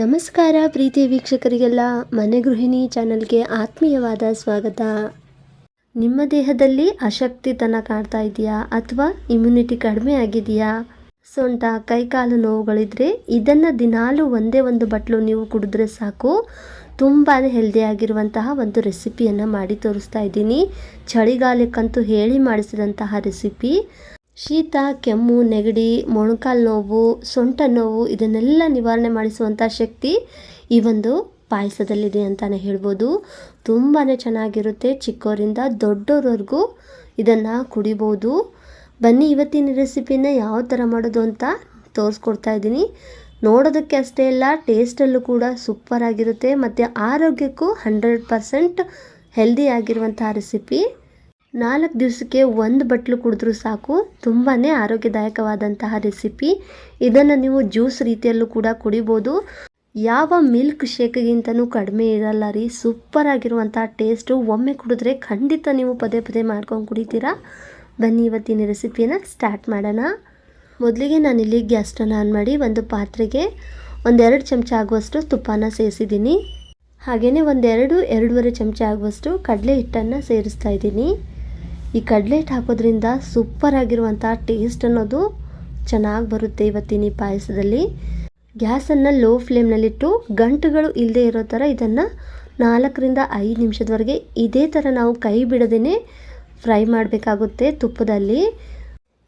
ನಮಸ್ಕಾರ ಪ್ರೀತಿಯ ವೀಕ್ಷಕರಿಗೆಲ್ಲ, ಮನೆ ಗೃಹಿಣಿ ಚಾನಲ್ಗೆ ಆತ್ಮೀಯವಾದ ಸ್ವಾಗತ. ನಿಮ್ಮ ದೇಹದಲ್ಲಿ ಅಶಕ್ತಿತನ ಕಾಡ್ತಾ ಇದೆಯಾ ಅಥವಾ ಇಮ್ಯುನಿಟಿ ಕಡಿಮೆ ಆಗಿದೆಯಾ? ಸೊಂಟ, ಕೈಕಾಲು ನೋವುಗಳಿದ್ರೆ ಇದನ್ನು ದಿನಾಲೂ ಒಂದೇ ಒಂದು ಬಟ್ಲು ನೀವು ಕುಡಿದ್ರೆ ಸಾಕು. ತುಂಬಾ ಹೆಲ್ದಿ ಆಗಿರುವಂತಹ ಒಂದು ರೆಸಿಪಿಯನ್ನು ಮಾಡಿ ತೋರಿಸ್ತಾ ಇದ್ದೀನಿ. ಚಳಿಗಾಲಕ್ಕಂತೂ ಹೇಳಿ ಮಾಡಿಸಿದಂತಹ ರೆಸಿಪಿ ಶೀತ, ಕೆಮ್ಮು, ನೆಗಡಿ, ಮೊಣಕಾಲು ನೋವು, ಸೊಂಟ ನೋವು, ಇದನ್ನೆಲ್ಲ ನಿವಾರಣೆ ಮಾಡಿಸುವಂಥ ಶಕ್ತಿ ಈ ಒಂದು ಪಾಯಸದಲ್ಲಿದೆ ಅಂತಲೇ ಹೇಳ್ಬೋದು. ತುಂಬಾ ಚೆನ್ನಾಗಿರುತ್ತೆ. ಚಿಕ್ಕವರಿಂದ ದೊಡ್ಡೋರವರೆಗೂ ಇದನ್ನು ಕುಡಿಬೋದು. ಬನ್ನಿ, ಇವತ್ತಿನ ರೆಸಿಪಿನ ಯಾವ ಥರ ಮಾಡೋದು ಅಂತ ತೋರಿಸ್ಕೊಡ್ತಾ ಇದ್ದೀನಿ. ನೋಡೋದಕ್ಕೆ ಅಷ್ಟೇ ಅಲ್ಲ ಟೇಸ್ಟಲ್ಲೂ ಕೂಡ ಸೂಪರ್ ಆಗಿರುತ್ತೆ. ಮತ್ತು ಆರೋಗ್ಯಕ್ಕೂ ಹಂಡ್ರೆಡ್ ಪರ್ಸೆಂಟ್ ಹೆಲ್ದಿ ರೆಸಿಪಿ ನಾಲ್ಕು ದಿವಸಕ್ಕೆ ಒಂದು ಬಟ್ಲು ಕುಡಿದ್ರೂ ಸಾಕು. ತುಂಬಾ ಆರೋಗ್ಯದಾಯಕವಾದಂತಹ ರೆಸಿಪಿ. ಇದನ್ನು ನೀವು ಜ್ಯೂಸ್ ರೀತಿಯಲ್ಲೂ ಕೂಡ ಕುಡಿಬೋದು. ಯಾವ ಮಿಲ್ಕ್ ಶೇಕ್ಗಿಂತನೂ ಕಡಿಮೆ ಇರಲ್ಲ ರೀ. ಸೂಪರ್ ಆಗಿರುವಂಥ ಟೇಸ್ಟು. ಒಮ್ಮೆ ಕುಡಿದ್ರೆ ಖಂಡಿತ ನೀವು ಪದೇ ಪದೇ ಮಾಡ್ಕೊಂಡು ಕುಡಿತೀರಾ? ಬನ್ನಿ ಇವತ್ತಿನ ರೆಸಿಪಿಯನ್ನು ಸ್ಟಾರ್ಟ್ ಮಾಡೋಣ. ಮೊದಲಿಗೆ ನಾನಿಲ್ಲಿ ಗ್ಯಾಸ್ ಸ್ಟವ್ ಆನ್ ಮಾಡಿ ಒಂದು ಪಾತ್ರೆಗೆ ಒಂದೆರಡು ಚಮಚ ಆಗುವಷ್ಟು ತುಪ್ಪನ ಸೇರಿಸಿದ್ದೀನಿ. ಹಾಗೆಯೇ ಒಂದೆರಡು, ಎರಡೂವರೆ ಚಮಚ ಆಗುವಷ್ಟು ಕಡಲೆ ಹಿಟ್ಟನ್ನು ಸೇರಿಸ್ತಾ ಇದ್ದೀನಿ. ಈ ಕಡಲೆ ಹಿಟ್ಟು ಹಾಕೋದ್ರಿಂದ ಸೂಪರ್ ಆಗಿರುವಂಥ ಟೇಸ್ಟ್ ಅನ್ನೋದು ಚೆನ್ನಾಗಿ ಬರುತ್ತೆ ಇವತ್ತಿನ ಈ ಪಾಯಸದಲ್ಲಿ. ಗ್ಯಾಸನ್ನು ಲೋ ಫ್ಲೇಮ್ನಲ್ಲಿಟ್ಟು ಗಂಟುಗಳು ಇಲ್ಲದೆ ಇರೋ ಥರ ಇದನ್ನು ನಾಲ್ಕರಿಂದ ಐದು ನಿಮಿಷದವರೆಗೆ ಇದೇ ಥರ ನಾವು ಕೈ ಬಿಡದೇ ಫ್ರೈ ಮಾಡಬೇಕಾಗುತ್ತೆ ತುಪ್ಪದಲ್ಲಿ.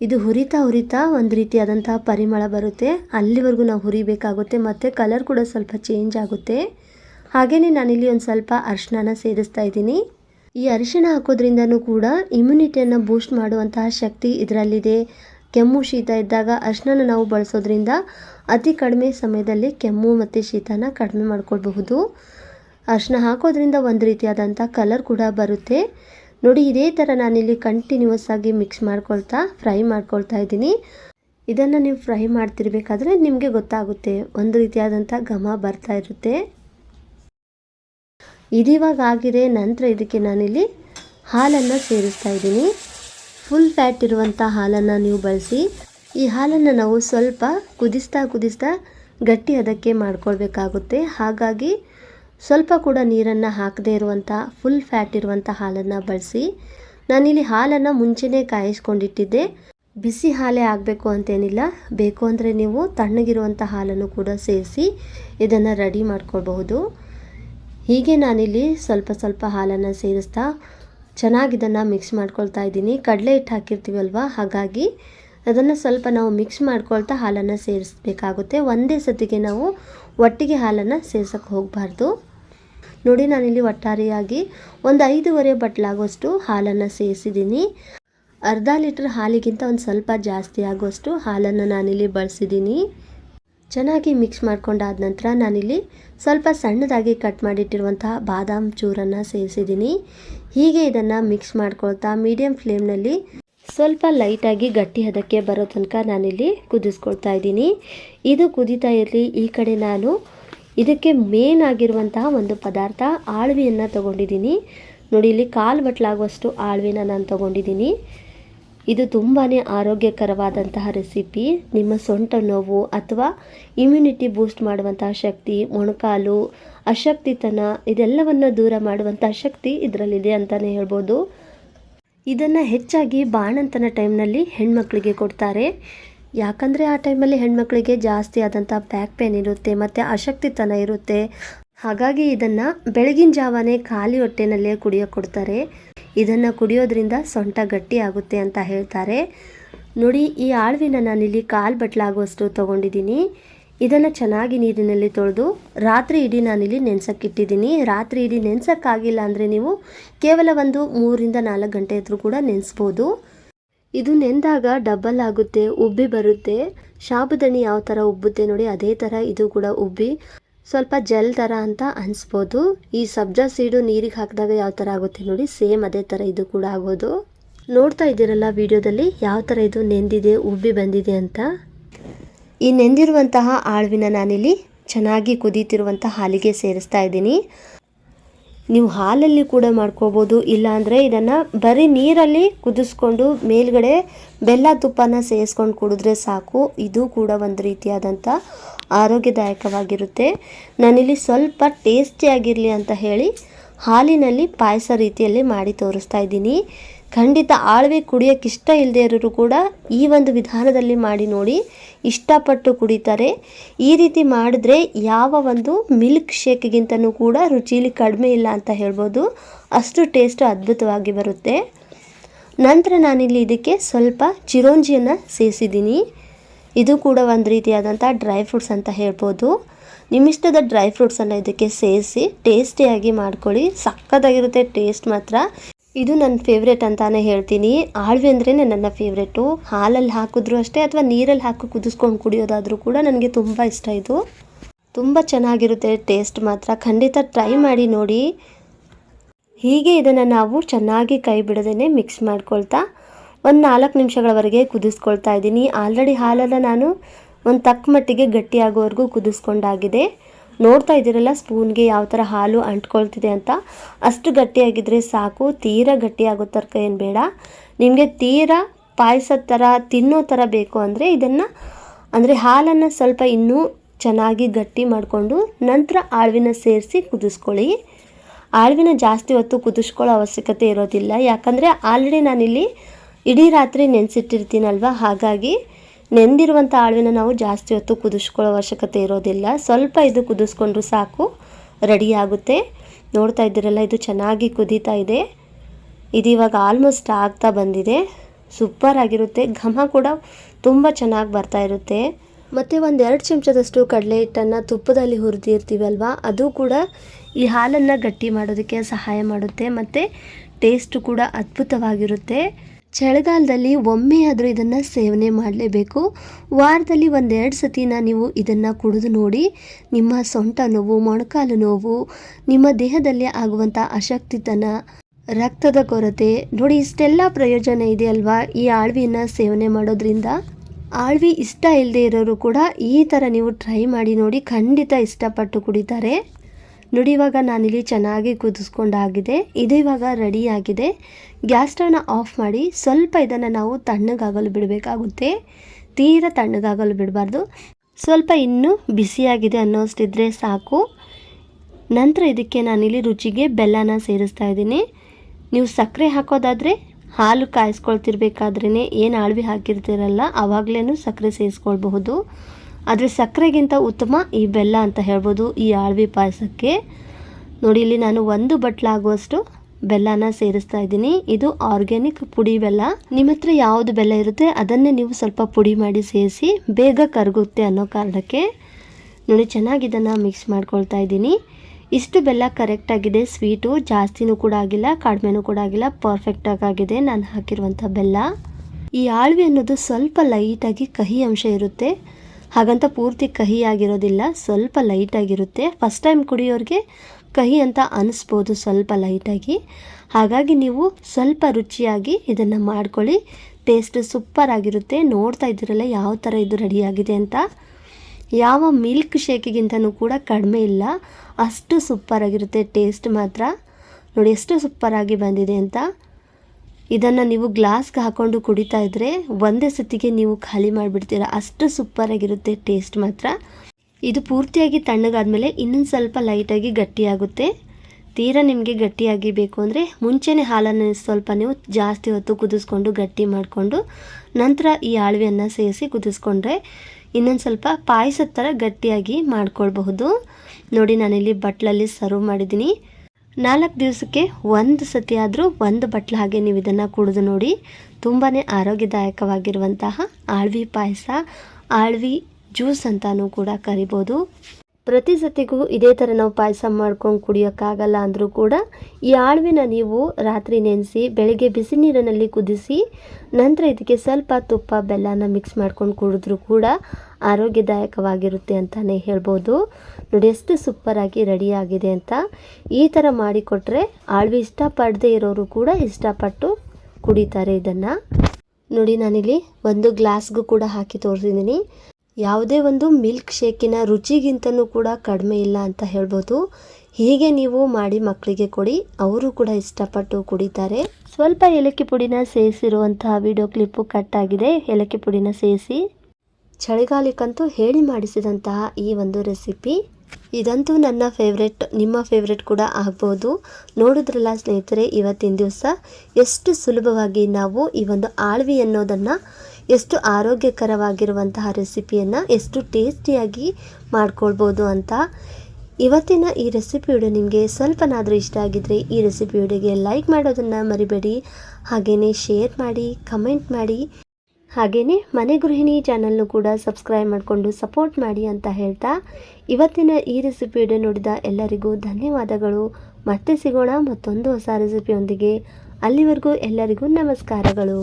ಇದು ಹುರಿತಾ ಹುರಿತಾ ಒಂದು ರೀತಿಯಾದಂತಹ ಪರಿಮಳ ಬರುತ್ತೆ. ಅಲ್ಲಿವರೆಗೂ ನಾವು ಹುರಿಬೇಕಾಗುತ್ತೆ ಮತ್ತು ಕಲರ್ ಕೂಡ ಸ್ವಲ್ಪ ಚೇಂಜ್ ಆಗುತ್ತೆ. ಹಾಗೆಯೇ ನಾನಿಲ್ಲಿ ಒಂದು ಸ್ವಲ್ಪ ಅರಿಶಿನ ಸೇರಿಸ್ತಾ ಇದ್ದೀನಿ. ಈ ಅರಿಶಿಣ ಹಾಕೋದ್ರಿಂದನೂ ಕೂಡ ಇಮ್ಯುನಿಟಿಯನ್ನು ಬೂಸ್ಟ್ ಮಾಡುವಂತಹ ಶಕ್ತಿ ಇದರಲ್ಲಿದೆ. ಕೆಮ್ಮು ಶೀತ ಇದ್ದಾಗ ಅರಿಶಿನ ನಾವು ಬಳಸೋದ್ರಿಂದ ಅತಿ ಕಡಿಮೆ ಸಮಯದಲ್ಲಿ ಕೆಮ್ಮು ಮತ್ತು ಶೀತನ ಕಡಿಮೆ ಮಾಡ್ಕೊಳ್ಬಹುದು. ಅರಿಶಿಣ ಹಾಕೋದ್ರಿಂದ ಒಂದು ರೀತಿಯಾದಂಥ ಕಲರ್ ಕೂಡ ಬರುತ್ತೆ. ನೋಡಿ, ಇದೇ ಥರ ನಾನಿಲ್ಲಿ ಕಂಟಿನ್ಯೂಸ್ ಆಗಿ ಮಿಕ್ಸ್ ಮಾಡ್ಕೊಳ್ತಾ ಫ್ರೈ ಮಾಡ್ಕೊಳ್ತಾ ಇದ್ದೀನಿ. ಇದನ್ನು ನೀವು ಫ್ರೈ ಮಾಡ್ತಿರ್ಬೇಕಾದ್ರೆ ನಿಮಗೆ ಗೊತ್ತಾಗುತ್ತೆ. ಒಂದು ರೀತಿಯಾದಂಥ ಘಮ ಬರ್ತಾ ಇರುತ್ತೆ. ಇದಿವಾಗ ಆಗಿದೆ ನಂತರ ಇದಕ್ಕೆ ನಾನಿಲ್ಲಿ ಹಾಲನ್ನು ಸೇರಿಸ್ತಾ ಇದ್ದೀನಿ. ಫುಲ್ ಫ್ಯಾಟ್ ಇರುವಂಥ ಹಾಲನ್ನು ನೀವು ಬಳಸಿ. ಈ ಹಾಲನ್ನು ನಾವು ಸ್ವಲ್ಪ ಕುದಿಸ್ತಾ ಕುದಿಸ್ತಾ ಗಟ್ಟಿ ಅದಕ್ಕೆ ಮಾಡ್ಕೊಳ್ಬೇಕಾಗುತ್ತೆ. ಹಾಗಾಗಿ ಸ್ವಲ್ಪ ಕೂಡ ನೀರನ್ನು ಹಾಕದೇ ಇರುವಂಥ ಫುಲ್ ಫ್ಯಾಟ್ ಇರುವಂಥ ಹಾಲನ್ನು ಬಳಸಿ. ನಾನಿಲ್ಲಿ ಹಾಲನ್ನು ಮುಂಚೆನೇ ಕಾಯಿಸ್ಕೊಂಡಿಟ್ಟಿದ್ದೆ. ಬಿಸಿ ಹಾಲೇ ಆಗಬೇಕು ಅಂತೇನಿಲ್ಲ. ಬೇಕು ಅಂದರೆ ನೀವು ತಣ್ಣಗಿರುವಂಥ ಹಾಲನ್ನು ಕೂಡ ಸೇರಿಸಿ ಇದನ್ನು ರೆಡಿ ಮಾಡ್ಕೊಳ್ಬಹುದು. ಹೀಗೆ ನಾನಿಲ್ಲಿ ಸ್ವಲ್ಪ ಸ್ವಲ್ಪ ಹಾಲನ್ನು ಸೇರಿಸ್ತಾ ಚೆನ್ನಾಗಿ ಇದನ್ನು ಮಿಕ್ಸ್ ಮಾಡ್ಕೊಳ್ತಾ ಇದ್ದೀನಿ. ಕಡಲೆ ಹಿಟ್ಟು ಹಾಕಿರ್ತೀವಲ್ವ ಹಾಗಾಗಿ ಅದನ್ನು ಸ್ವಲ್ಪ ನಾವು ಮಿಕ್ಸ್ ಮಾಡ್ಕೊಳ್ತಾ ಹಾಲನ್ನು ಸೇರಿಸ್ಬೇಕಾಗುತ್ತೆ. ಒಂದೇ ಸತಿಗೆ ನಾವು ಒಟ್ಟಿಗೆ ಹಾಲನ್ನು ಸೇರ್ಸೋಕ್ಕೆ ಹೋಗಬಾರ್ದು. ನೋಡಿ ನಾನಿಲ್ಲಿ ಒಟ್ಟಾರೆಯಾಗಿ ಒಂದು ಐದೂವರೆ ಬಟ್ಲಾಗೋಷ್ಟು ಹಾಲನ್ನು ಸೇರಿಸಿದ್ದೀನಿ. ಅರ್ಧ ಲೀಟ್ರ್ ಹಾಲಿಗಿಂತ ಒಂದು ಸ್ವಲ್ಪ ಜಾಸ್ತಿ ಆಗೋಷ್ಟು ಹಾಲನ್ನು ನಾನಿಲ್ಲಿ ಬಳಸಿದ್ದೀನಿ. ಚೆನ್ನಾಗಿ ಮಿಕ್ಸ್ ಮಾಡ್ಕೊಂಡಾದ ನಂತರ ನಾನಿಲ್ಲಿ ಸ್ವಲ್ಪ ಸಣ್ಣದಾಗಿ ಕಟ್ ಮಾಡಿಟ್ಟಿರುವಂತಹ ಬಾದಾಮ್ ಚೂರನ್ನು ಸೇರಿಸಿದ್ದೀನಿ. ಹೀಗೆ ಇದನ್ನು ಮಿಕ್ಸ್ ಮಾಡ್ಕೊಳ್ತಾ ಮೀಡಿಯಂ ಫ್ಲೇಮ್ನಲ್ಲಿ ಸ್ವಲ್ಪ ಲೈಟಾಗಿ ಗಟ್ಟಿ ಹದಕ್ಕೆ ಬರೋ ತನಕ ನಾನಿಲ್ಲಿ ಕುದಿಸ್ಕೊಳ್ತಾ ಇದ್ದೀನಿ. ಇದು ಕುದೀತಾ ಇರಲಿ, ಈ ಕಡೆ ನಾನು ಇದಕ್ಕೆ ಮೇನ್ ಆಗಿರುವಂತಹ ಒಂದು ಪದಾರ್ಥ ಆಳ್ವಿಯನ್ನು ತೊಗೊಂಡಿದ್ದೀನಿ. ನೋಡಿ, ಇಲ್ಲಿ ಕಾಲು ಬಟ್ಲಾಗುವಷ್ಟು ಆಳ್ವಿನ ನಾನು ತಗೊಂಡಿದ್ದೀನಿ. ಇದು ತುಂಬಾ ಆರೋಗ್ಯಕರವಾದಂತಹ ರೆಸಿಪಿ ನಿಮ್ಮ ಸೊಂಟ ನೋವು ಅಥವಾ ಇಮ್ಯುನಿಟಿ ಬೂಸ್ಟ್ ಮಾಡುವಂತಹ ಶಕ್ತಿ, ಮೊಣಕಾಲು, ಅಶಕ್ತಿತನ ಇದೆಲ್ಲವನ್ನು ದೂರ ಮಾಡುವಂತಹ ಶಕ್ತಿ ಇದರಲ್ಲಿದೆ ಅಂತಲೇ ಹೇಳ್ಬೋದು. ಇದನ್ನು ಹೆಚ್ಚಾಗಿ ಬಾಣಂತನ ಟೈಮ್ನಲ್ಲಿ ಹೆಣ್ಮಕ್ಳಿಗೆ ಕೊಡ್ತಾರೆ. ಯಾಕಂದರೆ ಆ ಟೈಮಲ್ಲಿ ಹೆಣ್ಮಕ್ಳಿಗೆ ಜಾಸ್ತಿ ಆದಂಥ ಬ್ಯಾಕ್ ಪೇನ್ ಇರುತ್ತೆ, ಮತ್ತು ಅಶಕ್ತಿತನ ಇರುತ್ತೆ. ಹಾಗಾಗಿ ಇದನ್ನು ಬೆಳಗಿನ ಜಾವನೇ ಖಾಲಿ ಹೊಟ್ಟೆನಲ್ಲೇ ಕುಡಿಯೋಕೆ ಕೊಡ್ತಾರೆ. ಇದನ್ನು ಕುಡಿಯೋದ್ರಿಂದ ಸೊಂಟ ಗಟ್ಟಿ ಆಗುತ್ತೆ ಅಂತ ಹೇಳ್ತಾರೆ. ನೋಡಿ, ಈ ಆಳ್ವಿನ ನಾನಿಲ್ಲಿ ಕಾಲು ಬಟ್ಲಾಗುವಷ್ಟು ತೊಗೊಂಡಿದ್ದೀನಿ. ಇದನ್ನು ಚೆನ್ನಾಗಿ ನೀರಿನಲ್ಲಿ ತೊಳೆದು ರಾತ್ರಿ ಇಡೀ ನಾನಿಲ್ಲಿ ನೆನೆಸೋಕ್ಕಿಟ್ಟಿದ್ದೀನಿ. ರಾತ್ರಿ ಇಡೀ ನೆನೆಸೋಕ್ಕಾಗಿಲ್ಲ ಅಂದರೆ ನೀವು ಕೇವಲ ಒಂದು ಮೂರಿಂದ ನಾಲ್ಕು ಗಂಟೆ ಹತ್ರ ಕೂಡ ನೆನೆಸ್ಬೋದು. ಇದು ನೆಂದಾಗ ಡಬ್ಬಲ್ ಆಗುತ್ತೆ, ಉಬ್ಬಿ ಬರುತ್ತೆ. ಶಾಬುದನಿ ಯಾವ ಥರ ಉಬ್ಬುತ್ತೆ ನೋಡಿ, ಅದೇ ಥರ ಇದು ಕೂಡ ಉಬ್ಬಿ. ಸ್ವಲ್ಪ ಜೆಲ್ ಥರ ಅಂತ ಅನಿಸ್ಬೋದು. ಈ ಸಬ್ಜಾ ಸೀಡು ನೀರಿಗೆ ಹಾಕಿದಾಗ ಯಾವ ಥರ ಆಗುತ್ತೆ ನೋಡಿ, ಸೇಮ್ ಅದೇ ಥರ ಇದು ಕೂಡ ಆಗೋದು ನೋಡ್ತಾ ಇದ್ದೀರಲ್ಲ ವಿಡಿಯೋದಲ್ಲಿ ಯಾವ ಥರ ಇದು ನೆಂದಿದೆ, ಉಬ್ಬಿ ಬಂದಿದೆ ಅಂತ? ಈ ನೆಂದಿರುವಂತಹ ಆಳ್ವಿನ ನಾನಿಲ್ಲಿ ಚೆನ್ನಾಗಿ ಕುದೀತಿರುವಂಥ ಹಾಲಿಗೆ ಸೇರಿಸ್ತಾ ಇದ್ದೀನಿ. ನೀವು ಹಾಲಲ್ಲಿ ಕೂಡ ಮಾಡ್ಕೋಬೋದು, ಇಲ್ಲಾಂದರೆ ಇದನ್ನು ಬರೀ ನೀರಲ್ಲಿ ಕುದಿಸ್ಕೊಂಡು ಮೇಲ್ಗಡೆ ಬೆಲ್ಲ ತುಪ್ಪನ ಸೇರಿಸ್ಕೊಂಡು ಕುಡಿದ್ರೆ ಸಾಕು. ಇದು ಕೂಡ ಒಂದು ರೀತಿಯಾದಂಥ ಆರೋಗ್ಯದಾಯಕವಾಗಿರುತ್ತೆ. ನಾನಿಲ್ಲಿ ಸ್ವಲ್ಪ ಟೇಸ್ಟಿಯಾಗಿರಲಿ ಅಂತ ಹೇಳಿ ಹಾಲಿನಲ್ಲಿ ಪಾಯಸ ರೀತಿಯಲ್ಲಿ ಮಾಡಿ ತೋರಿಸ್ತಾ ಇದ್ದೀನಿ. ಖಂಡಿತ ಆಳ್ವೆ ಕುಡಿಯೋಕ್ಕೆ ಇಷ್ಟ ಇಲ್ಲದೆ ಇರೋರು ಕೂಡ ಈ ಒಂದು ವಿಧಾನದಲ್ಲಿ ಮಾಡಿ ನೋಡಿ. ಇಷ್ಟಪಟ್ಟು ಕುಡಿತಾರೆ. ಈ ರೀತಿ ಮಾಡಿದ್ರೆ ಯಾವ ಒಂದು ಮಿಲ್ಕ್ ಶೇಕ್ಗಿಂತನೂ ಕೂಡ ರುಚಿಲಿ ಕಡಿಮೆ ಇಲ್ಲ ಅಂತ ಹೇಳ್ಬೋದು. ಅಷ್ಟು ಟೇಸ್ಟ್ ಅದ್ಭುತವಾಗಿ ಬರುತ್ತೆ. ನಂತರ ನಾನಿಲ್ಲಿ ಇದಕ್ಕೆ ಸ್ವಲ್ಪ ಚಿರೋಂಜಿಯನ್ನು ಸೇರಿಸಿದ್ದೀನಿ. ಇದು ಕೂಡ ಒಂದು ರೀತಿಯಾದಂಥ ಡ್ರೈ ಫ್ರೂಟ್ಸ್ ಅಂತ ಹೇಳ್ಬೋದು. ನಿಮ್ಮಿಷ್ಟದ ಡ್ರೈ ಫ್ರೂಟ್ಸನ್ನು ಇದಕ್ಕೆ ಸೇರಿಸಿ ಟೇಸ್ಟಿಯಾಗಿ ಮಾಡ್ಕೊಳ್ಳಿ. ಸಕ್ಕತ್ತಾಗಿರುತ್ತೆ, ಟೇಸ್ಟ್ ಮಾತ್ರ. ಇದು ನನ್ನ ಫೇವ್ರೇಟ್ ಅಂತಾನೆ ಹೇಳ್ತೀನಿ. ಆಳ್ವಿ ಅಂದ್ರೇ ನನ್ನ ಫೇವ್ರೇಟು ಹಾಲಲ್ಲಿ ಹಾಕಿದ್ರು ಅಷ್ಟೇ ಅಥವಾ ನೀರಲ್ಲಿ ಹಾಕಿ ಕುದಿಸ್ಕೊಂಡು ಕುಡಿಯೋದಾದರೂ ಕೂಡ ನನಗೆ ತುಂಬ ಇಷ್ಟ ಇದು. ತುಂಬ ಚೆನ್ನಾಗಿರುತ್ತೆ, ಟೇಸ್ಟ್ ಮಾತ್ರ. ಖಂಡಿತ ಟ್ರೈ ಮಾಡಿ ನೋಡಿ. ಹೀಗೆ ಇದನ್ನು ನಾವು ಚೆನ್ನಾಗಿ ಕೈ ಬಿಡದೇ ಮಿಕ್ಸ್ ಮಾಡ್ಕೊಳ್ತಾ ಒಂದು ನಾಲ್ಕು ನಿಮಿಷಗಳವರೆಗೆ ಕುದಿಸ್ಕೊಳ್ತಾ ಇದ್ದೀನಿ. ಆಲ್ರೆಡಿ ಹಾಲನ್ನು ನಾನು ಒಂದು ತಕ್ಕ ಮಟ್ಟಿಗೆ ಗಟ್ಟಿಯಾಗೋವರೆಗೂ ಕುದಿಸ್ಕೊಂಡಾಗಿದೆ. ನೋಡ್ತಾ ಇದ್ದೀರಲ್ಲ ಸ್ಪೂನ್ಗೆ ಯಾವ ಥರ ಹಾಲು ಅಂಟ್ಕೊಳ್ತಿದೆ ಅಂತ. ಅಷ್ಟು ಗಟ್ಟಿಯಾಗಿದ್ದರೆ ಸಾಕು. ತೀರ ಗಟ್ಟಿಯಾಗೋ ತರ್ಕ ಏನು ಬೇಡ. ನಿಮಗೆ ತೀರಾ ಪಾಯಸದ ಥರ ತಿನ್ನೋ ಥರ ಬೇಕು ಅಂದರೆ ಇದನ್ನು, ಅಂದರೆ ಹಾಲನ್ನು ಸ್ವಲ್ಪ ಇನ್ನೂ ಚೆನ್ನಾಗಿ ಗಟ್ಟಿ ಮಾಡಿಕೊಂಡು ನಂತರ ಆಳ್ವಿನ ಸೇರಿಸಿ ಕುದಿಸ್ಕೊಳ್ಳಿ. ಆಳ್ವಿನ ಜಾಸ್ತಿ ಹೊತ್ತು ಕುದಿಸ್ಕೊಳ್ಳೋ ಅವಶ್ಯಕತೆ ಇರೋದಿಲ್ಲ. ಯಾಕಂದರೆ ಆಲ್ರೆಡಿ ನಾನಿಲ್ಲಿ ಇಡೀ ರಾತ್ರಿ ನೆನೆಸಿಟ್ಟಿರ್ತೀನಲ್ವ? ಹಾಗಾಗಿ ನೆಂದಿರುವಂಥ ಆಳ್ವಿನ ನಾವು ಜಾಸ್ತಿ ಹೊತ್ತು ಕುದಿಸ್ಕೊಳ್ಳೋ ಅವಶ್ಯಕತೆ ಇರೋದಿಲ್ಲ. ಸ್ವಲ್ಪ ಇದು ಕುದಿಸ್ಕೊಂಡ್ರೂ ಸಾಕು, ರೆಡಿ ಆಗುತ್ತೆ. ನೋಡ್ತಾ ಇದ್ದೀರಲ್ಲ, ಇದು ಚೆನ್ನಾಗಿ ಕುದೀತಾ ಇದೆ. ಇದು ಇವಾಗ ಆಲ್ಮೋಸ್ಟ್ ಆಗ್ತಾ ಬಂದಿದೆ. ಸೂಪರ್ ಆಗಿರುತ್ತೆ. ಘಮ ಕೂಡ ತುಂಬ ಚೆನ್ನಾಗಿ ಬರ್ತಾ ಇರುತ್ತೆ. ಮತ್ತು ಒಂದೆರಡು ಚಮಚದಷ್ಟು ಕಡಲೆ ಹಿಟ್ಟನ್ನು ತುಪ್ಪದಲ್ಲಿ ಹುರಿದಿರ್ತೀವಲ್ವ? ಅದು ಕೂಡ ಈ ಹಾಲನ್ನು ಗಟ್ಟಿ ಮಾಡೋದಕ್ಕೆ ಸಹಾಯ ಮಾಡುತ್ತೆ. ಮತ್ತು ಟೇಸ್ಟು ಕೂಡ ಅದ್ಭುತವಾಗಿರುತ್ತೆ. ಚಳಿಗಾಲದಲ್ಲಿ ಒಮ್ಮೆ ಆದರೂ ಇದನ್ನು ಸೇವನೆ ಮಾಡಲೇಬೇಕು. ವಾರದಲ್ಲಿ ಒಂದೆರಡು ಸತಿನ ನೀವು ಇದನ್ನು ಕುಡಿದು ನೋಡಿ, ನಿಮ್ಮ ಸೊಂಟ ನೋವು, ಮೊಣಕಾಲು ನೋವು, ನಿಮ್ಮ ದೇಹದಲ್ಲಿ ಆಗುವಂಥ ಅಶಕ್ತಿತನ, ರಕ್ತದ ಕೊರತೆ, ನೋಡಿ ಇಷ್ಟೆಲ್ಲ ಪ್ರಯೋಜನ ಇದೆ ಅಲ್ವಾ ಈ ಆಳ್ವಿಯನ್ನು ಸೇವನೆ ಮಾಡೋದ್ರಿಂದ? ಆಳ್ವಿ ಇಷ್ಟ ಇಲ್ಲದೆ ಇರೋರು ಕೂಡ ಈ ಥರ ನೀವು ಟ್ರೈ ಮಾಡಿ ನೋಡಿ ಖಂಡಿತ ಇಷ್ಟಪಟ್ಟು ಕುಡಿತಾರೆ. ನೋಡಿ ಇವಾಗ ನಾನಿಲ್ಲಿ ಚೆನ್ನಾಗಿ ಕುದಿಸ್ಕೊಂಡಾಗಿದೆ. ಇದು ಇವಾಗ ರೆಡಿಯಾಗಿದೆ. ಗ್ಯಾಸ್ ಸ್ಟವ್ನ ಆಫ್ ಮಾಡಿ ಸ್ವಲ್ಪ ಇದನ್ನು ನಾವು ತಣ್ಣಗಾಗಲು ಬಿಡಬೇಕಾಗುತ್ತೆ. ತೀರ ತಣ್ಣಗಾಗಲು ಬಿಡಬಾರ್ದು. ಸ್ವಲ್ಪ ಇನ್ನೂ ಬಿಸಿಯಾಗಿದೆ ಅನ್ನೋಷ್ಟಿದ್ರೆ ಸಾಕು. ನಂತರ ಇದಕ್ಕೆ ನಾನಿಲ್ಲಿ ರುಚಿಗೆ ಬೆಲ್ಲನ ಸೇರಿಸ್ತಾ ಇದ್ದೀನಿ. ನೀವು ಸಕ್ಕರೆ ಹಾಕೋದಾದರೆ ಹಾಲು ಕಾಯಿಸ್ಕೊಳ್ತಿರ್ಬೇಕಾದ್ರೇ ಏನು ಆಳ್ವಿ ಹಾಕಿರ್ತೀರಲ್ಲ ಆವಾಗಲೇ ಸಕ್ಕರೆ ಸೇರಿಸ್ಕೊಳ್ಬಹುದು. ಆದರೆ ಸಕ್ಕರೆಗಿಂತ ಉತ್ತಮ ಈ ಬೆಲ್ಲ ಅಂತ ಹೇಳ್ಬೋದು ಈ ಆಳ್ವಿ ಪಾಯಸಕ್ಕೆ. ನೋಡಿ, ಇಲ್ಲಿ ನಾನು ಒಂದು ಬಟ್ಲಾಗುವಷ್ಟು ಬೆಲ್ಲನ ಸೇರಿಸ್ತಾ ಇದ್ದೀನಿ. ಇದು ಆರ್ಗ್ಯಾನಿಕ್ ಪುಡಿ ಬೆಲ್ಲ. ನಿಮ್ಮ ಹತ್ರ ಯಾವುದು ಬೆಲ್ಲ ಇರುತ್ತೆ ಅದನ್ನೇ ನೀವು ಸ್ವಲ್ಪ ಪುಡಿ ಮಾಡಿ ಸೇರಿಸಿ ಬೇಗ ಕರಗುತ್ತೆ ಅನ್ನೋ ಕಾರಣಕ್ಕೆ. ನೋಡಿ, ಚೆನ್ನಾಗಿ ಇದನ್ನು ಮಿಕ್ಸ್ ಮಾಡ್ಕೊಳ್ತಾ ಇದ್ದೀನಿ. ಇಷ್ಟು ಬೆಲ್ಲ ಕರೆಕ್ಟಾಗಿದೆ ಸ್ವೀಟು ಜಾಸ್ತಿನೂ ಕೂಡ ಆಗಿಲ್ಲ, ಕಡಿಮೆನೂ ಕೂಡ ಆಗಿಲ್ಲ. ಪರ್ಫೆಕ್ಟಾಗಿ ಆಗಿದೆ ನಾನು ಹಾಕಿರುವಂಥ ಬೆಲ್ಲ. ಈ ಆಳ್ವಿ ಅನ್ನೋದು ಸ್ವಲ್ಪ ಲೈಟಾಗಿ ಕಹಿ ಅಂಶ ಇರುತ್ತೆ. ಹಾಗಂತ ಪೂರ್ತಿ ಕಹಿ ಆಗಿರೋದಿಲ್ಲ, ಸ್ವಲ್ಪ ಲೈಟಾಗಿರುತ್ತೆ ಫಸ್ಟ್ ಟೈಮ್ ಕುಡಿಯೋರಿಗೆ ಕಹಿ ಅಂತ ಅನಿಸ್ಬೋದು ಸ್ವಲ್ಪ ಲೈಟಾಗಿ ಹಾಗಾಗಿ ನೀವು ಸ್ವಲ್ಪ ರುಚಿಯಾಗಿ ಇದನ್ನು ಮಾಡ್ಕೊಳ್ಳಿ. ಟೇಸ್ಟ್ ಸೂಪರ್ ಆಗಿರುತ್ತೆ. ನೋಡ್ತಾ ಇದ್ದೀರಲ್ಲ ಯಾವ ಥರ ಇದು ರೆಡಿಯಾಗಿದೆ ಅಂತ. ಯಾವ ಮಿಲ್ಕ್ ಶೇಕಿಗಿಂತನೂ ಕೂಡ ಕಡಿಮೆ ಇಲ್ಲ. ಅಷ್ಟು ಸೂಪರಾಗಿರುತ್ತೆ ಟೇಸ್ಟ್ ಮಾತ್ರ. ನೋಡಿ, ಎಷ್ಟು ಸೂಪರಾಗಿ ಬಂದಿದೆ ಅಂತ. ಇದನ್ನು ನೀವು ಗ್ಲಾಸ್ಗೆ ಹಾಕ್ಕೊಂಡು ಕುಡಿತಾ ಇದ್ದರೆ ಒಂದೇ ಸತಿಗೆ ನೀವು ಖಾಲಿ ಮಾಡಿಬಿಡ್ತೀರ. ಅಷ್ಟು ಸೂಪರಾಗಿರುತ್ತೆ ಟೇಸ್ಟ್ ಮಾತ್ರ. ಇದು ಪೂರ್ತಿಯಾಗಿ ತಣ್ಣಗಾದಮೇಲೆ ಇನ್ನೊಂದು ಸ್ವಲ್ಪ ಲೈಟಾಗಿ ಗಟ್ಟಿಯಾಗುತ್ತೆ. ತೀರಾ ನಿಮಗೆ ಗಟ್ಟಿಯಾಗಿ ಬೇಕು ಅಂದರೆ ಮುಂಚೆನೇ ಹಾಲನ್ನು ಸ್ವಲ್ಪ ನೀವು ಜಾಸ್ತಿ ಹೊತ್ತು ಕುದಿಸ್ಕೊಂಡು ಗಟ್ಟಿ ಮಾಡಿಕೊಂಡು ನಂತರ ಈ ಆಳ್ವಿಯನ್ನು ಸೇರಿಸಿ ಕುದಿಸ್ಕೊಂಡ್ರೆ ಇನ್ನೊಂದು ಸ್ವಲ್ಪ ಪಾಯಸದ ಥರ ಗಟ್ಟಿಯಾಗಿ ಮಾಡ್ಕೊಳ್ಬಹುದು. ನೋಡಿ ನಾನಿಲ್ಲಿ ಬಟ್ಲಲ್ಲಿ ಸರ್ವ್ ಮಾಡಿದ್ದೀನಿ. ನಾಲ್ಕು ದಿವಸಕ್ಕೆ ಒಂದು ಸತಿ ಆದರೂ ಒಂದು ಬಟ್ಲು ಹಾಗೆ ನೀವು ಇದನ್ನು ಕುಡಿದು ನೋಡಿ ತುಂಬಾ ಆರೋಗ್ಯದಾಯಕವಾಗಿರುವಂತಹ ಆಳ್ವಿ ಪಾಯಸ, ಆಳ್ವಿ ಜ್ಯೂಸ್ ಅಂತಲೂ ಕೂಡ ಕರಿಬೋದು. ಪ್ರತಿ ಸತಿಗೂ ಇದೇ ಥರ ನಾವು ಪಾಯಸ ಮಾಡ್ಕೊಂಡು ಕುಡಿಯೋಕ್ಕಾಗಲ್ಲ ಅಂದರೂ ಕೂಡ ಈ ಆಳ್ವಿನ ನೀವು ರಾತ್ರಿ ನೆನೆಸಿ, ಬೆಳಗ್ಗೆ ಬಿಸಿ ನೀರಿನಲ್ಲಿ ಕುದಿಸಿ, ನಂತರ ಇದಕ್ಕೆ ಸ್ವಲ್ಪ ತುಪ್ಪ, ಬೆಲ್ಲನ ಮಿಕ್ಸ್ ಮಾಡ್ಕೊಂಡು ಕುಡಿದ್ರೂ ಕೂಡ ಆರೋಗ್ಯದಾಯಕವಾಗಿರುತ್ತೆ ಅಂತಲೇ ಹೇಳ್ಬೋದು. ನೋಡಿ, ಎಷ್ಟು ಸೂಪರಾಗಿ ರೆಡಿಯಾಗಿದೆ ಅಂತ. ಈ ಥರ ಮಾಡಿಕೊಟ್ರೆ ಆಳ್ವಿ ಇಷ್ಟಪಡದೇ ಇರೋರು ಕೂಡ ಇಷ್ಟಪಟ್ಟು ಕುಡಿತಾರೆ ಇದನ್ನು. ನೋಡಿ, ನಾನಿಲ್ಲಿ ಒಂದು ಗ್ಲಾಸ್ಗೂ ಕೂಡ ಹಾಕಿ ತೋರಿಸಿದ್ದೀನಿ. ಯಾವುದೇ ಒಂದು ಮಿಲ್ಕ್ ಶೇಕಿನ ರುಚಿಗಿಂತನೂ ಕೂಡ ಕಡಿಮೆ ಇಲ್ಲ ಅಂತ ಹೇಳ್ಬೋದು. ಹೀಗೆ ನೀವು ಮಾಡಿ ಮಕ್ಕಳಿಗೆ ಕೊಡಿ, ಅವರು ಕೂಡ ಇಷ್ಟಪಟ್ಟು ಕುಡಿತಾರೆ. ಸ್ವಲ್ಪ ಏಲಕ್ಕಿ ಪುಡಿನ ಸೇರಿಸಿರುವಂತಹ ವಿಡಿಯೋ ಕ್ಲಿಪ್ಪು ಕಟ್ ಆಗಿದೆ. ಏಲಕ್ಕಿ ಪುಡಿನ ಸೇರಿಸಿ. ಚಳಿಗಾಲಕ್ಕಂತೂ ಹೇಳಿ ಮಾಡಿಸಿದಂತಹ ಈ ಒಂದು ರೆಸಿಪಿ. ಇದಂತೂ ನನ್ನ ಫೇವ್ರೆಟ್ ನಿಮ್ಮ ಫೇವ್ರೆಟ್ ಕೂಡ ಆಗ್ಬೋದು. ನೋಡಿದ್ರಲ್ಲ ಸ್ನೇಹಿತರೆ, ಇವತ್ತಿನ ದಿವಸ ಎಷ್ಟು ಸುಲಭವಾಗಿ ನಾವು ಈ ಒಂದು ಆಳ್ವಿ ಅನ್ನೋದನ್ನು ಎಷ್ಟು ಆರೋಗ್ಯಕರವಾಗಿರುವಂತಹ ರೆಸಿಪಿಯನ್ನು ಎಷ್ಟು ಟೇಸ್ಟಿಯಾಗಿ ಮಾಡ್ಕೊಳ್ಬೋದು ಅಂತ. ಇವತ್ತಿನ ಈ ರೆಸಿಪಿ ವಿಡಿಯೋ ನಿಮಗೆ ಸ್ವಲ್ಪನಾದರೂ ಇಷ್ಟ ಆಗಿದ್ದರೆ ಈ ರೆಸಿಪಿ ವಿಡಿಯೋಗೆ ಲೈಕ್ ಮಾಡೋದನ್ನು ಮರಿಬೇಡಿ. ಹಾಗೆಯೇ ಶೇರ್ ಮಾಡಿ, ಕಮೆಂಟ್ ಮಾಡಿ. ಹಾಗೆಯೇ ಮನೆ ಗೃಹಿಣಿ ಚಾನಲ್ನು ಕೂಡ ಸಬ್ಸ್ಕ್ರೈಬ್ ಮಾಡಿಕೊಂಡು ಸಪೋರ್ಟ್ ಮಾಡಿ ಅಂತ ಹೇಳ್ತಾ ಇವತ್ತಿನ ಈ ರೆಸಿಪಿ ವಿಡಿಯೋ ನೋಡಿದ ಎಲ್ಲರಿಗೂ ಧನ್ಯವಾದಗಳು. ಮತ್ತೆ ಸಿಗೋಣ ಮತ್ತೊಂದು ಹೊಸ ರೆಸಿಪಿಯೊಂದಿಗೆ. ಅಲ್ಲಿವರೆಗೂ ಎಲ್ಲರಿಗೂ ನಮಸ್ಕಾರಗಳು.